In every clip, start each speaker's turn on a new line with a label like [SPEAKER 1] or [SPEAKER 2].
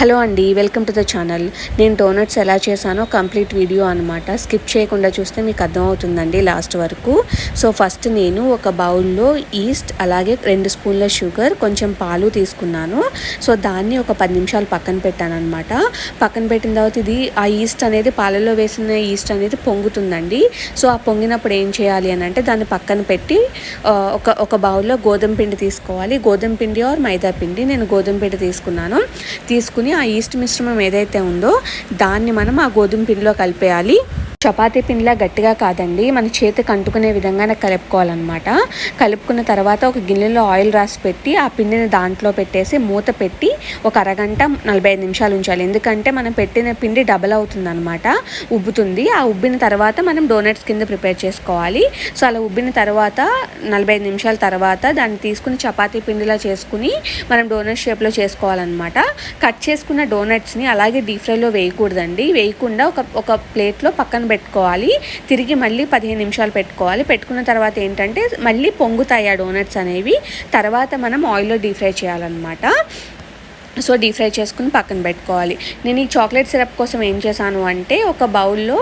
[SPEAKER 1] Hello అండి welcome to the channel. నేను donuts ఎలా చేశానో కంప్లీట్ వీడియో అనమాట స్కిప్ చేయకుండా చూస్తే మీకు అర్థమవుతుందండి లాస్ట్ వరకు. సో ఫస్ట్ నేను ఒక బౌల్లో ఈస్ట్ అలాగే రెండు స్పూన్ల షుగర్ కొంచెం పాలు తీసుకున్నాను. సో దాన్ని ఒక పది నిమిషాలు పక్కన పెట్టాను అనమాట పక్కన పెట్టిన తర్వాత ఇది ఆ ఈస్ట్ అనేది పాలలో వేసిన ఈస్ట్ అనేది పొంగుతుందండి. సో ఆ పొంగినప్పుడు ఏం చేయాలి అని అంటే దాన్ని పక్కన పెట్టి ఒక ఒక బౌల్లో గోధుమ పిండి తీసుకోవాలి. గోధుమ పిండి ఆర్ మైదా పిండి. నేను గోధుమ పిండి తీసుకున్నాను. తీసుకుని తీసుకొని ఆ ఈస్ట్ మిశ్రమం ఏదైతే ఉందో దాన్ని మనం ఆ గోధుమ పిండిలో కలిపేయాలి. చపాతీ పిండిలా గట్టిగా కాదండి. మన చేతికి అంటుకునే విధంగా కలుపుకోవాలన్నమాట. కలుపుకున్న తర్వాత ఒక గిన్నెలో ఆయిల్ రాసి పెట్టి ఆ పిండిని దాంట్లో పెట్టేసి మూత పెట్టి ఒక అరగంట నలభై ఐదు నిమిషాలు ఉంచాలి. ఎందుకంటే మనం పెట్టిన పిండి డబల్ అవుతుంది అనమాట ఉబ్బుతుంది. ఆ ఉబ్బిన తర్వాత మనం డోనట్స్ కింద ప్రిపేర్ చేసుకోవాలి. సో అలా ఉబ్బిన తర్వాత నలభై ఐదు నిమిషాల తర్వాత దాన్ని తీసుకుని చపాతీ పిండిలా చేసుకుని మనం డోనట్ షేప్లో చేసుకోవాలన్నమాట. కట్ చేసుకున్న డోనట్స్ని అలాగే డీప్ ఫ్రైలో వేయకూడదండి. వేయకుండా ఒక ఒక ప్లేట్లో పక్కన పెట్టుకోవాలి. తిరిగి మళ్ళీ పదిహేను నిమిషాలు పెట్టుకోవాలి. పెట్టుకున్న తర్వాత ఏంటంటే మళ్ళీ పొంగుతాయి ఆ డోనట్స్ అనేవి. తర్వాత మనం ఆయిల్లో డీప్ ఫ్రై చేయాలన్నమాట. సో డీప్ ఫ్రై చేసుకుని పక్కన పెట్టుకోవాలి. నేను ఈ చాక్లెట్ సిరప్ కోసం ఏం చేశాను అంటే ఒక బౌల్లో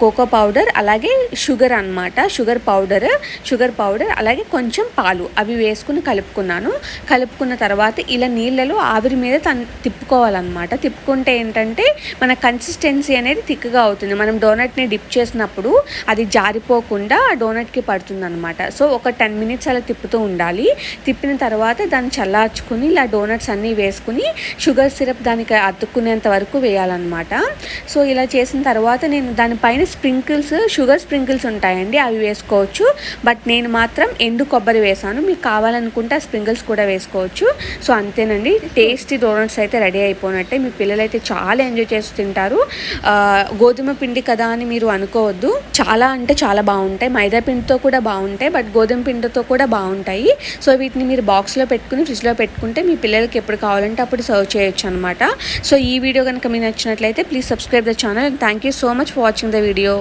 [SPEAKER 1] కోకో పౌడర్ అలాగే షుగర్ అనమాట షుగర్ పౌడర్ షుగర్ పౌడర్ అలాగే కొంచెం పాలు. అవి వేసుకుని కలుపుకున్నాను. కలుపుకున్న తర్వాత ఇలా నీళ్ళలో ఆవిరి మీద తను తిప్పుకోవాలన్నమాట. తిప్పుకుంటే ఏంటంటే మన కన్సిస్టెన్సీ అనేది థిక్గా అవుతుంది. మనం డోనట్ని డిప్ చేసినప్పుడు అది జారిపోకుండా ఆ డోనట్కి పడుతుంది అనమాట సో ఒక టెన్ మినిట్స్ అలా తిప్పుతూ ఉండాలి. తిప్పిన తర్వాత దాన్ని చల్లార్చుకుని ఇలా డోనట్స్ అన్నీ వేసుకుని వేసుకొని షుగర్ సిరప్ దానికి అతుక్కునేంత వరకు వేయాలన్నమాట. సో ఇలా చేసిన తర్వాత నేను దానిపైన స్ప్రింకిల్స్ షుగర్ స్ప్రింకిల్స్ ఉంటాయండి అవి వేసుకోవచ్చు. బట్ నేను మాత్రం ఎండు కొబ్బరి వేసాను. మీకు కావాలనుకుంటే ఆ స్ప్రింకిల్స్ కూడా వేసుకోవచ్చు. సో అంతేనండి. టేస్టీ డోనట్స్ అయితే రెడీ అయిపోయినట్టే. మీ పిల్లలు అయితే చాలా ఎంజాయ్ చేస్తూ తింటారు. గోధుమ పిండి కదా అని మీరు అనుకోవద్దు. చాలా అంటే చాలా బాగుంటాయి. మైదా పిండితో కూడా బాగుంటాయి బట్ గోధుమ పిండితో కూడా బాగుంటాయి. సో వీటిని మీరు బాక్స్లో పెట్టుకుని ఫ్రిడ్జ్లో పెట్టుకుంటే మీ పిల్లలకి ఎప్పుడు కావాలంటే అప్పుడు సర్వ్ చేయొచ్చు అనమాట సో ఈ వీడియో కనుక మీకు నచ్చినట్లయితే please subscribe the channel thank you so much for watching the video